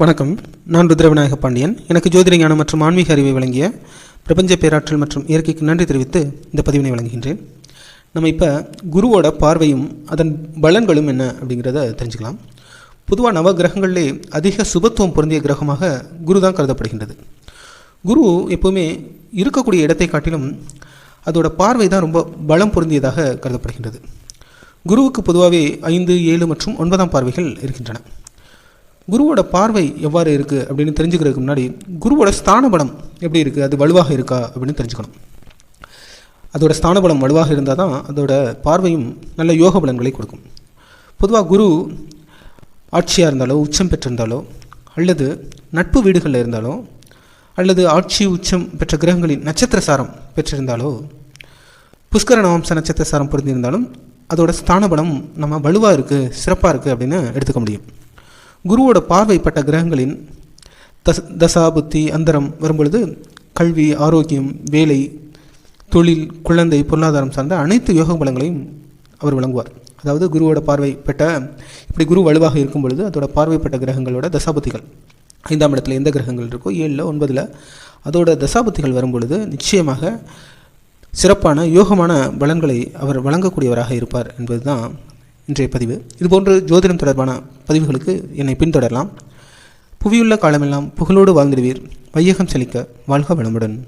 வணக்கம். நான் ருத்ரவிநாயக பாண்டியன். எனக்கு ஜோதிட ஞானம் மற்றும் ஆன்மீக அறிவை வழங்கிய பிரபஞ்ச பேராற்றல் மற்றும் இயற்கைக்கு நன்றி தெரிவித்து இந்த பதிவினை வழங்குகின்றேன். நம்ம இப்போ குருவோட பார்வையும் அதன் பலன்களும் என்ன அப்படிங்கிறத தெரிஞ்சுக்கலாம். பொதுவாக நவ கிரகங்களிலே அதிக சுபத்துவம் பொருந்திய கிரகமாக குரு தான் கருதப்படுகின்றது. குரு எப்போவுமே இருக்கக்கூடிய இடத்தை காட்டிலும் அதோட பார்வை தான் ரொம்ப பலம் பொருந்தியதாக கருதப்படுகின்றது. குருவுக்கு பொதுவாகவே ஐந்து ஏழு மற்றும் ஒன்பதாம் பார்வைகள் இருக்கின்றன. குருவோட பார்வை எவ்வாறு இருக்குது அப்படின்னு தெரிஞ்சுக்கிறதுக்கு முன்னாடி குருவோட ஸ்தான பலம் எப்படி இருக்குது அது வலுவாக இருக்கா அப்படின்னு தெரிஞ்சுக்கணும். அதோட ஸ்தான பலம் வலுவாக இருந்தால் தான் அதோட பார்வையும் நல்ல யோக பலன்களை கொடுக்கும். பொதுவாக குரு ஆட்சியாக இருந்தாலோ உச்சம் பெற்றிருந்தாலோ அல்லது நட்பு வீடுகளில் இருந்தாலோ அல்லது ஆட்சி உச்சம் பெற்ற கிரகங்களின் நட்சத்திர சாரம் பெற்றிருந்தாலோ புஷ்கர நவம்ச நட்சத்திர சாரம் பொருந்திருந்தாலும் அதோட ஸ்தான பலம் நம்ம வலுவாக இருக்குது சிறப்பாக இருக்குது அப்படின்னு எடுத்துக்க முடியும். குருவோட பார்வைப்பட்ட கிரகங்களின் தஸ் தசா புத்தி அந்தரம் வரும்பொழுது கல்வி ஆரோக்கியம் வேலை தொழில் குழந்தை பொருளாதாரம் சார்ந்த அனைத்து யோக பலங்களையும் அவர் வழங்குவார். அதாவது குருவோட பார்வைப்பட்ட இப்படி குரு வலுவாக இருக்கும் பொழுது அதோட பார்வைப்பட்ட கிரகங்களோட தசாபுத்திகள். ஐந்தாம் இடத்துல எந்த கிரகங்கள் இருக்கோ ஏழில் ஒன்பதில் அதோட தசாபுத்திகள் வரும்பொழுது நிச்சயமாக சிறப்பான யோகமான பலன்களை அவர் வழங்கக்கூடியவராக இருப்பார் என்பது தான் இன்றைய பதிவு. இதுபோன்று ஜோதிடம் தொடர்பான பதிவுகளுக்கு என்னை பின்தொடரலாம். புவியுள்ள காலமெல்லாம் புகழோடு வாழ்ந்திடுவீர். வையகம் செழிக்க வாழ்க வளமுடன்.